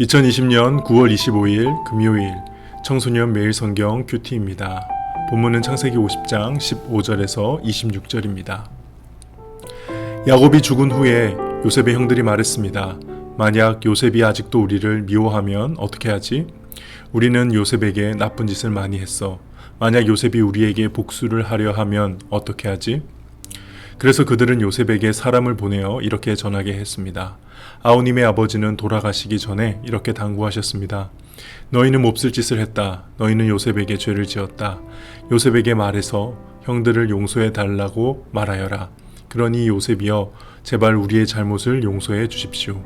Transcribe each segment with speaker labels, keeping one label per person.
Speaker 1: 2020년 9월 25일 금요일 청소년 매일 성경 큐티입니다. 본문은 창세기 50장 15절에서 26절입니다. 야곱이 죽은 후에 요셉의 형들이 말했습니다. 만약 요셉이 아직도 우리를 미워하면 어떻게 하지? 우리는 요셉에게 나쁜 짓을 많이 했어. 만약 요셉이 우리에게 복수를 하려 하면 어떻게 하지? 그래서 그들은 요셉에게 사람을 보내어 이렇게 전하게 했습니다. 아우님의 아버지는 돌아가시기 전에 이렇게 당부하셨습니다. 너희는 몹쓸 짓을 했다. 너희는 요셉에게 죄를 지었다. 요셉에게 말해서 형들을 용서해 달라고 말하여라. 그러니 요셉이여 제발 우리의 잘못을 용서해 주십시오.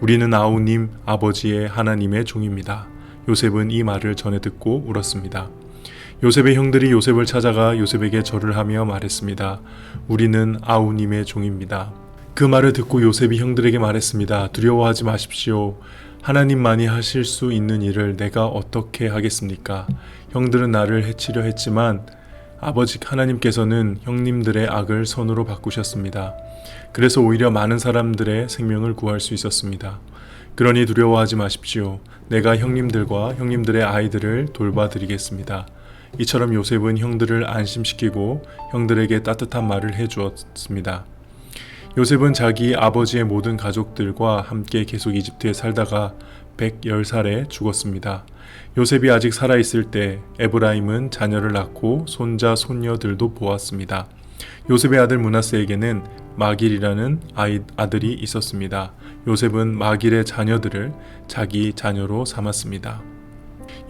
Speaker 1: 우리는 아우님 아버지의 하나님의 종입니다. 요셉은 이 말을 전해 듣고 울었습니다. 요셉의 형들이 요셉을 찾아가 요셉에게 절을 하며 말했습니다. 우리는 아우님의 종입니다. 그 말을 듣고 요셉이 형들에게 말했습니다. 두려워하지 마십시오. 하나님만이 하실 수 있는 일을 내가 어떻게 하겠습니까? 형들은 나를 해치려 했지만 아버지 하나님께서는 형님들의 악을 선으로 바꾸셨습니다. 그래서 오히려 많은 사람들의 생명을 구할 수 있었습니다. 그러니 두려워하지 마십시오. 내가 형님들과 형님들의 아이들을 돌봐드리겠습니다. 이처럼 요셉은 형들을 안심시키고 형들에게 따뜻한 말을 해주었습니다. 요셉은 자기 아버지의 모든 가족들과 함께 계속 이집트에 살다가 110살에 죽었습니다. 요셉이 아직 살아있을 때 에브라임은 자녀를 낳고 손자, 손녀들도 보았습니다. 요셉의 아들 문하세에게는 마길이라는 아이, 아들이 있었습니다. 요셉은 마길의 자녀들을 자기 자녀로 삼았습니다.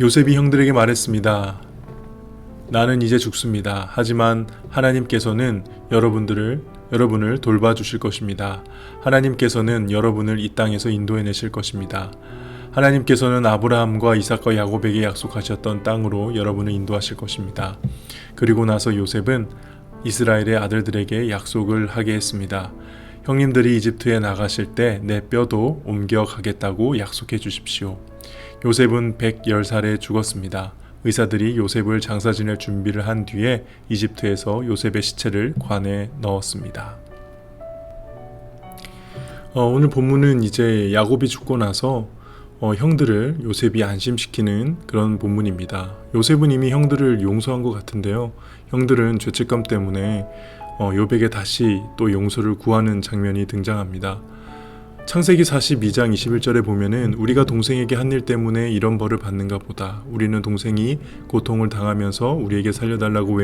Speaker 1: 요셉이 형들에게 말했습니다. 나는 이제 죽습니다. 하지만 하나님께서는 여러분들을 여러분을 돌봐주실 것입니다. 하나님께서는 여러분을 이 땅에서 인도해내실 것입니다. 하나님께서는 아브라함과 이삭과 야곱에게 약속하셨던 땅으로 여러분을 인도하실 것입니다. 그리고 나서 요셉은 이스라엘의 아들들에게 약속을 하게 했습니다. 형님들이 이집트에 나가실 때 내 뼈도 옮겨 가겠다고 약속해 주십시오. 요셉은 110살에 죽었습니다. 의사들이 요셉을 장사 지낼 준비를 한 뒤에 이집트에서 요셉의 시체를 관에 넣었습니다. 어, 오늘 본문은 이제 야곱이 죽고 나서 어, 형들을 요셉이 안심시키는 그런 본문입니다. 요셉은 이미 형들을 용서한 것 같은데요. 형들은 죄책감 때문에 어, 요백에 다시 또 용서를 구하는 장면이 등장합니다. 창세기 42장 21절에 보면은 우리가 동생에게 한 일 때문에 이런 벌을 받는가 보다. 우리는 동생이 고통을 당하면서 우리에게 살려달라고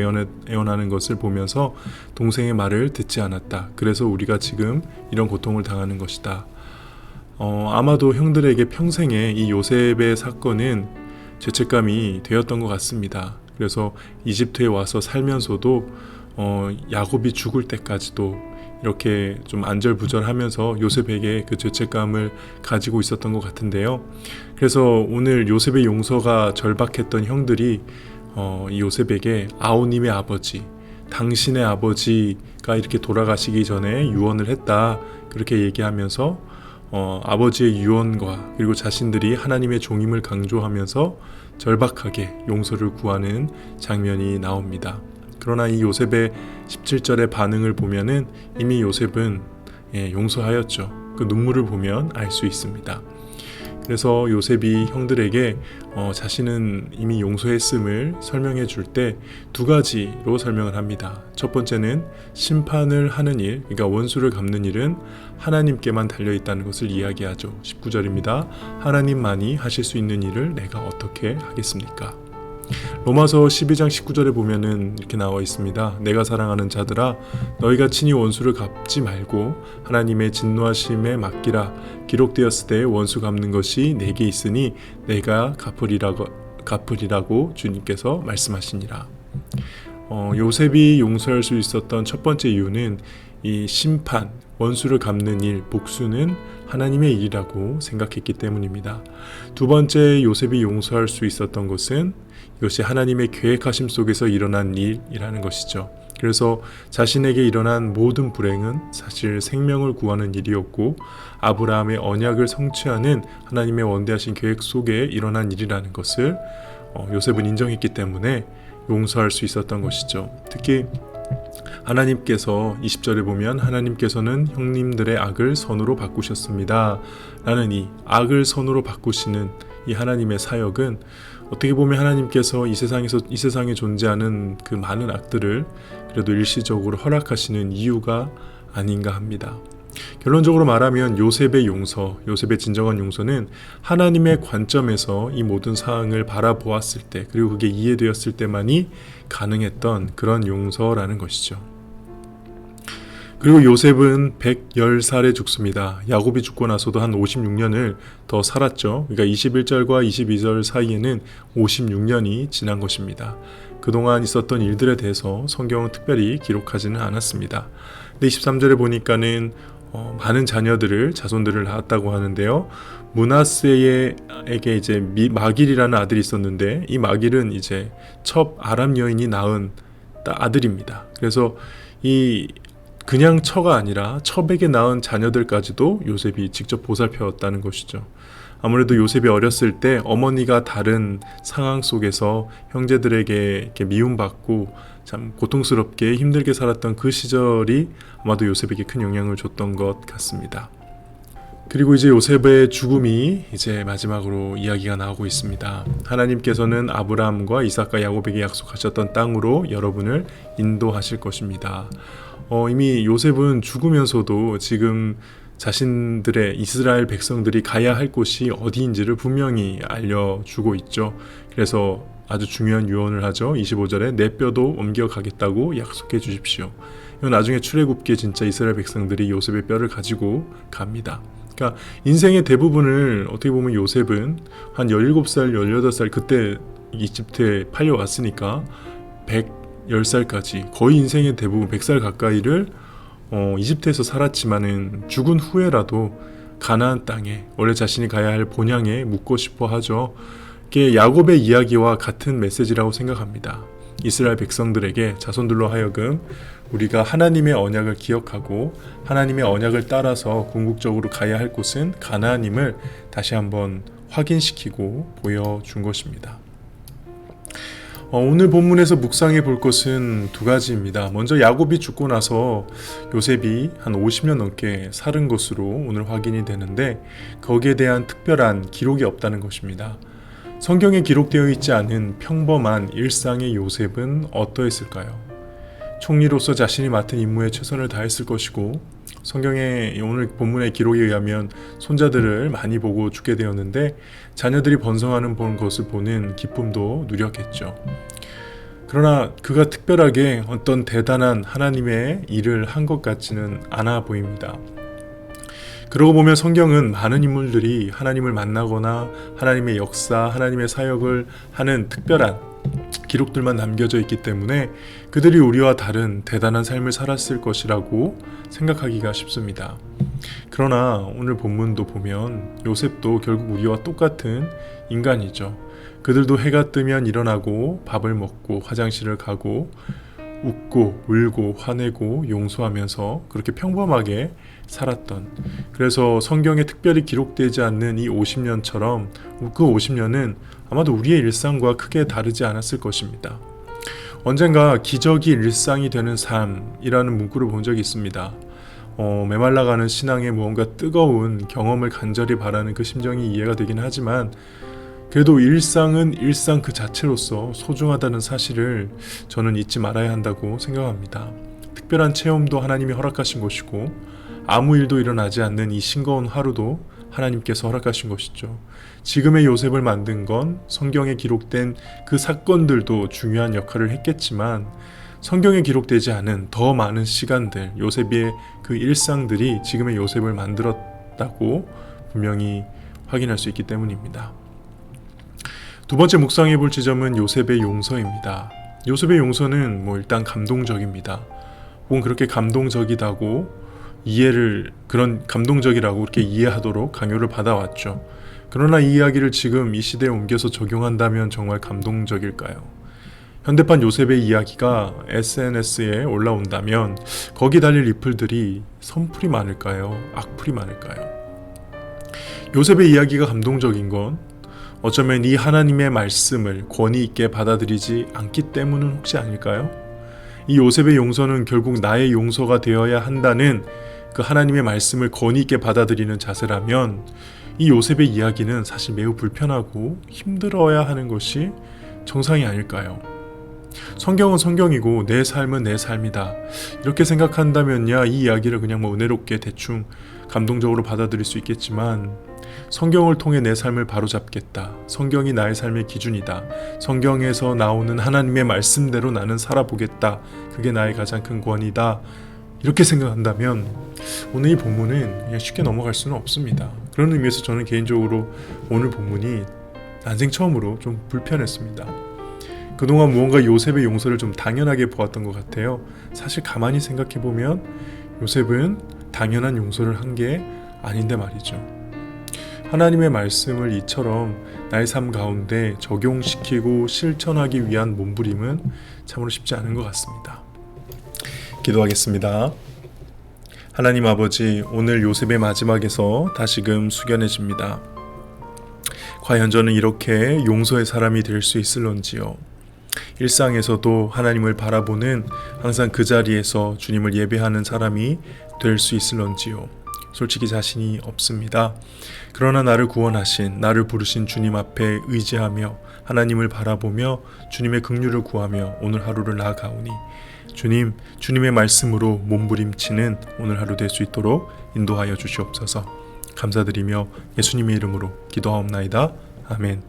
Speaker 1: 애원하는 것을 보면서 동생의 말을 듣지 않았다. 그래서 우리가 지금 이런 고통을 당하는 것이다. 어, 아마도 형들에게 평생에 이 요셉의 사건은 죄책감이 되었던 것 같습니다. 그래서 이집트에 와서 살면서도 어, 야곱이 죽을 때까지도 이렇게 좀 안절부절하면서 요셉에게 그 죄책감을 가지고 있었던 것 같은데요. 그래서 오늘 요셉의 용서가 절박했던 형들이 어, 이 요셉에게 아우님의 아버지, 당신의 아버지가 이렇게 돌아가시기 전에 유언을 했다 그렇게 얘기하면서 어, 아버지의 유언과 그리고 자신들이 하나님의 종임을 강조하면서 절박하게 용서를 구하는 장면이 나옵니다. 그러나 이 요셉의 17절의 반응을 보면은 이미 요셉은 예, 용서하였죠. 그 눈물을 보면 알 수 있습니다. 그래서 요셉이 형들에게 어, 자신은 이미 용서했음을 설명해 줄 때 두 가지로 설명을 합니다. 첫 번째는 심판을 하는 일, 그러니까 원수를 갚는 일은 하나님께만 달려 있다는 것을 이야기하죠. 19절입니다. 하나님만이 하실 수 있는 일을 내가 어떻게 하겠습니까? 로마서 12장 19절에 보면은 이렇게 나와 있습니다. 내가 사랑하는 자들아 너희가 친히 원수를 갚지 말고 하나님의 진노하심에 맡기라 기록되었을 때 원수 갚는 것이 내게 있으니 내가 갚으리라고 갚으리라고 주님께서 말씀하시니라. 어, 요셉이 용서할 수 있었던 첫 번째 이유는 이 심판, 원수를 갚는 일, 복수는 하나님의 일이라고 생각했기 때문입니다. 두 번째 요셉이 용서할 수 있었던 것은 이것이 하나님의 계획하심 속에서 일어난 일이라는 것이죠. 그래서 자신에게 일어난 모든 불행은 사실 생명을 구하는 일이었고 아브라함의 언약을 성취하는 하나님의 원대하신 계획 속에 일어난 일이라는 것을 어, 요셉은 인정했기 때문에 용서할 수 있었던 것이죠. 특히 하나님께서 20절에 보면 하나님께서는 형님들의 악을 선으로 바꾸셨습니다. 라는 이 악을 선으로 바꾸시는 이 하나님의 사역은 어떻게 보면 하나님께서 이 세상에서 이 세상에 존재하는 그 많은 악들을 그래도 일시적으로 허락하시는 이유가 아닌가 합니다. 결론적으로 말하면 요셉의 용서, 요셉의 진정한 용서는 하나님의 관점에서 이 모든 사항을 바라보았을 때, 그리고 그게 이해되었을 때만이 가능했던 그런 용서라는 것이죠. 그리고 요셉은 110살에 죽습니다. 야곱이 죽고 나서도 한 56년을 더 살았죠. 그러니까 21절과 22절 사이에는 56년이 지난 것입니다. 그동안 있었던 일들에 대해서 성경은 특별히 기록하지는 않았습니다. 근데 23절에 보니까는 어, 많은 자녀들을 자손들을 낳았다고 하는데요. 문하세에게 이제 미, 마길이라는 아들이 있었는데 이 마길은 이제 첩 아람 여인이 낳은 아들입니다. 그래서 이 그냥 처가 아니라 첩에게 낳은 자녀들까지도 요셉이 직접 보살펴왔다는 것이죠. 아무래도 요셉이 어렸을 때 어머니가 다른 상황 속에서 형제들에게 미움받고 참 고통스럽게 힘들게 살았던 그 시절이 아마도 요셉에게 큰 영향을 줬던 것 같습니다. 그리고 이제 요셉의 죽음이 이제 마지막으로 이야기가 나오고 있습니다. 하나님께서는 아브라함과 이삭과 야곱에게 약속하셨던 땅으로 여러분을 인도하실 것입니다. 어, 이미 요셉은 죽으면서도 지금 자신들의 이스라엘 백성들이 가야 할 곳이 어디인지를 분명히 알려주고 있죠. 그래서 아주 중요한 유언을 하죠. 25절에 내 뼈도 옮겨가겠다고 약속해 주십시오. 이건 나중에 출애굽기에 진짜 이스라엘 백성들이 요셉의 뼈를 가지고 갑니다. 그러니까 인생의 대부분을 어떻게 보면 요셉은 한 17살, 18살 그때 이집트에 팔려왔으니까 110살까지 거의 인생의 대부분 100살 가까이를 어, 이집트에서 살았지만은 죽은 후에라도 가나안 땅에 원래 자신이 가야 할 본향에 묻고 싶어 하죠. 이게 야곱의 이야기와 같은 메시지라고 생각합니다. 이스라엘 백성들에게 자손들로 하여금 우리가 하나님의 언약을 기억하고 하나님의 언약을 따라서 궁극적으로 가야 할 곳은 가나안임을 다시 한번 확인시키고 보여준 것입니다. 어, 오늘 본문에서 묵상해 볼 것은 두 가지입니다. 먼저 야곱이 죽고 나서 요셉이 한 50년 넘게 살은 것으로 오늘 확인이 되는데 거기에 대한 특별한 기록이 없다는 것입니다. 성경에 기록되어 있지 않은 평범한 일상의 요셉은 어떠했을까요? 총리로서 자신이 맡은 임무에 최선을 다했을 것이고 성경의 오늘 본문의 기록에 의하면 손자들을 많이 보고 죽게 되었는데 자녀들이 번성하는 본 것을 보는 기쁨도 누렸겠죠. 그러나 그가 특별하게 어떤 대단한 하나님의 일을 한 것 같지는 않아 보입니다. 그러고 보면 성경은 많은 인물들이 하나님을 만나거나 하나님의 역사, 하나님의 사역을 하는 특별한 기록들만 남겨져 있기 때문에 그들이 우리와 다른 대단한 삶을 살았을 것이라고 생각하기가 쉽습니다. 그러나 오늘 본문도 보면 요셉도 결국 우리와 똑같은 인간이죠. 그들도 해가 뜨면 일어나고 밥을 먹고 화장실을 가고 웃고 울고 화내고 용서하면서 그렇게 평범하게 살았던 그래서 성경에 특별히 기록되지 않는 이 50년처럼 그 50년은 아마도 우리의 일상과 크게 다르지 않았을 것입니다. 언젠가 기적이 일상이 되는 삶이라는 문구를 본 적이 있습니다. 어, 메말라가는 신앙에 무언가 뜨거운 경험을 간절히 바라는 그 심정이 이해가 되긴 하지만 그래도 일상은 일상 그 자체로서 소중하다는 사실을 저는 잊지 말아야 한다고 생각합니다. 특별한 체험도 하나님이 허락하신 것이고 아무 일도 일어나지 않는 이 싱거운 하루도 하나님께서 허락하신 것이죠. 지금의 요셉을 만든 건 성경에 기록된 그 사건들도 중요한 역할을 했겠지만 성경에 기록되지 않은 더 많은 시간들, 요셉의 그 일상들이 지금의 요셉을 만들었다고 분명히 확인할 수 있기 때문입니다. 두 번째 묵상해 볼 지점은 요셉의 용서입니다. 요셉의 용서는 뭐 일단 감동적입니다. 혹은 그렇게 감동적이다고 이해를 그런 감동적이라고 그렇게 이해하도록 강요를 받아왔죠. 그러나 이 이야기를 지금 이 시대에 옮겨서 적용한다면 정말 감동적일까요? 현대판 요셉의 이야기가 SNS에 올라온다면 거기 달릴 리플들이 선풀이 많을까요? 악플이 많을까요? 요셉의 이야기가 감동적인 건 어쩌면 이 하나님의 말씀을 권위 있게 받아들이지 않기 때문은 혹시 아닐까요? 이 요셉의 용서는 결국 나의 용서가 되어야 한다는 그 하나님의 말씀을 권위 있게 받아들이는 자세라면 이 요셉의 이야기는 사실 매우 불편하고 힘들어야 하는 것이 정상이 아닐까요? 성경은 성경이고 내 삶은 내 삶이다. 이렇게 생각한다면야 이 이야기를 그냥 뭐 은혜롭게 대충 감동적으로 받아들일 수 있겠지만 성경을 통해 내 삶을 바로잡겠다. 성경이 나의 삶의 기준이다. 성경에서 나오는 하나님의 말씀대로 나는 살아보겠다. 그게 나의 가장 큰 권위다. 이렇게 생각한다면 오늘 이 본문은 그냥 쉽게 넘어갈 수는 없습니다. 그런 의미에서 저는 개인적으로 오늘 본문이 난생 처음으로 좀 불편했습니다. 그동안 무언가 요셉의 용서를 좀 당연하게 보았던 것 같아요. 사실 가만히 생각해 보면 요셉은 당연한 용서를 한 게 아닌데 말이죠. 하나님의 말씀을 이처럼 나의 삶 가운데 적용시키고 실천하기 위한 몸부림은 참으로 쉽지 않은 것 같습니다. 기도하겠습니다. 하나님 아버지, 오늘 요셉의 마지막에서 다시금 숙연해집니다. 과연 저는 이렇게 용서의 사람이 될 수 있을런지요. 일상에서도 하나님을 바라보는 항상 그 자리에서 주님을 예배하는 사람이 될 수 있을런지요. 솔직히 자신이 없습니다. 그러나 나를 구원하신 나를 부르신 주님 앞에 의지하며 하나님을 바라보며 주님의 긍휼을 구하며 오늘 하루를 나아가오니 주님 주님의 말씀으로 몸부림치는 오늘 하루 될 수 있도록 인도하여 주시옵소서. 감사드리며 예수님의 이름으로 기도하옵나이다. 아멘.